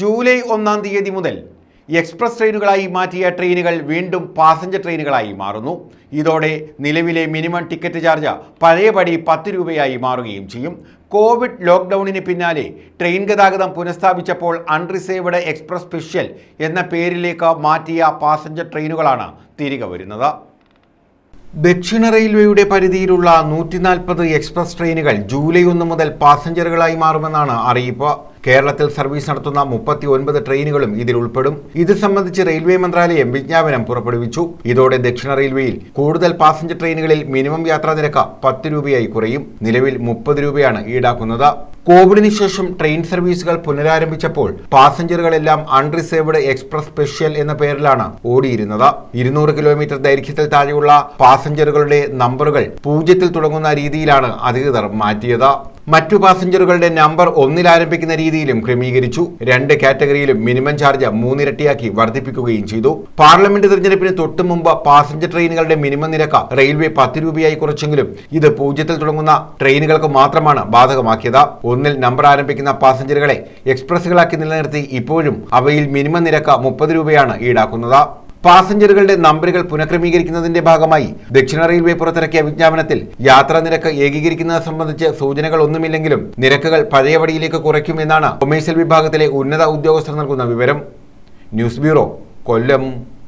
July ഒന്നാം തീയതി മുതൽ എക്സ്പ്രസ് ട്രെയിനുകളായി മാറ്റിയ ട്രെയിനുകൾ വീണ്ടും പാസഞ്ചർ ട്രെയിനുകളായി മാറുന്നു. ഇതോടെ നിലവിലെ മിനിമം ടിക്കറ്റ് ചാർജ് പഴയപടി പത്ത് രൂപയായി മാറുകയും ചെയ്യും. കോവിഡ് ലോക്ക്ഡൗണിന് പിന്നാലെ ട്രെയിൻ ഗതാഗതം പുനഃസ്ഥാപിച്ചപ്പോൾ അൺറിസേർവ്ഡ് എക്സ്പ്രസ് സ്പെഷ്യൽ എന്ന പേരിലേക്ക് മാറ്റിയ പാസഞ്ചർ ട്രെയിനുകളാണ് തിരികെ വരുന്നത്. ദക്ഷിണ റെയിൽവേയുടെ പരിധിയിലുള്ള നൂറ്റി നാൽപ്പത് എക്സ്പ്രസ് ട്രെയിനുകൾ ജൂലൈ ഒന്ന് മുതൽ പാസഞ്ചറുകളായി മാറുമെന്നാണ് അറിയിപ്പ്. കേരളത്തിൽ സർവീസ് നടത്തുന്ന മുപ്പത്തി ഒൻപത് ട്രെയിനുകളും ഇതിൽ ഉൾപ്പെടും. ഇത് സംബന്ധിച്ച് റെയിൽവേ മന്ത്രാലയം വിജ്ഞാപനം പുറപ്പെടുവിച്ചു. ഇതോടെ ദക്ഷിണ റെയിൽവേയിൽ കൂടുതൽ പാസഞ്ചർ ട്രെയിനുകളിൽ മിനിമം യാത്രാ നിരക്ക് പത്ത് രൂപയായി കുറയും. നിലവിൽ മുപ്പത് രൂപയാണ് ഈടാക്കുന്നത്. കോവിഡിന് ശേഷം ട്രെയിൻ സർവീസുകൾ പുനരാരംഭിച്ചപ്പോൾ പാസഞ്ചറുകളെല്ലാം അൺറിസേർവ്ഡ് എക്സ്പ്രസ് സ്പെഷ്യൽ എന്ന പേരിലാണ് ഓടിയിരുന്നത്. ഇരുന്നൂറ് കിലോമീറ്റർ ദൈർഘ്യത്തിൽ താഴെയുള്ള പാസഞ്ചറുകളുടെ നമ്പറുകൾ പൂജ്യത്തിൽ തുടങ്ങുന്ന രീതിയിലാണ് അധികൃതർ മാറ്റിയത്. മറ്റു പാസഞ്ചറുകളുടെ നമ്പർ ഒന്നിൽ ആരംഭിക്കുന്ന രീതിയിലും ക്രമീകരിച്ചു. രണ്ട് കാറ്റഗറിയിലും മിനിമം ചാർജ് മൂന്നിരട്ടിയാക്കി വർദ്ധിപ്പിക്കുകയും ചെയ്തു. പാർലമെന്റ് തെരഞ്ഞെടുപ്പിന് തൊട്ടു മുമ്പ് പാസഞ്ചർ ട്രെയിനുകളുടെ മിനിമം നിരക്ക് റെയിൽവേ പത്ത് രൂപയായി കുറച്ചെങ്കിലും ഇത് പൂജ്യത്തിൽ തുടങ്ങുന്ന ട്രെയിനുകൾക്ക് മാത്രമാണ് ബാധകമാക്കിയത്. ഒന്നിൽ നമ്പർ ആരംഭിക്കുന്ന പാസഞ്ചറുകളെ എക്സ്പ്രസ്സുകളാക്കി നിലനിർത്തി ഇപ്പോഴും അവയിൽ മിനിമം നിരക്ക് മുപ്പത് രൂപയാണ് ഈടാക്കുന്നത്. പാസഞ്ചറുകളുടെ നമ്പറുകൾ പുനഃക്രമീകരിക്കുന്നതിന്റെ ഭാഗമായി ദക്ഷിണ റെയിൽവേ പുറത്തിറക്കിയ വിജ്ഞാപനത്തിൽ യാത്രാ നിരക്ക് ഏകീകരിക്കുന്നത് സംബന്ധിച്ച് സൂചനകൾ ഒന്നുമില്ലെങ്കിലും നിരക്കുകൾ പഴയപടിയിലേക്ക് കുറയ്ക്കുമെന്നാണ് കൊമേഴ്സ്യൽ വിഭാഗത്തിലെ ഉന്നത ഉദ്യോഗസ്ഥർ നൽകുന്ന വിവരം. News bureau Kollam.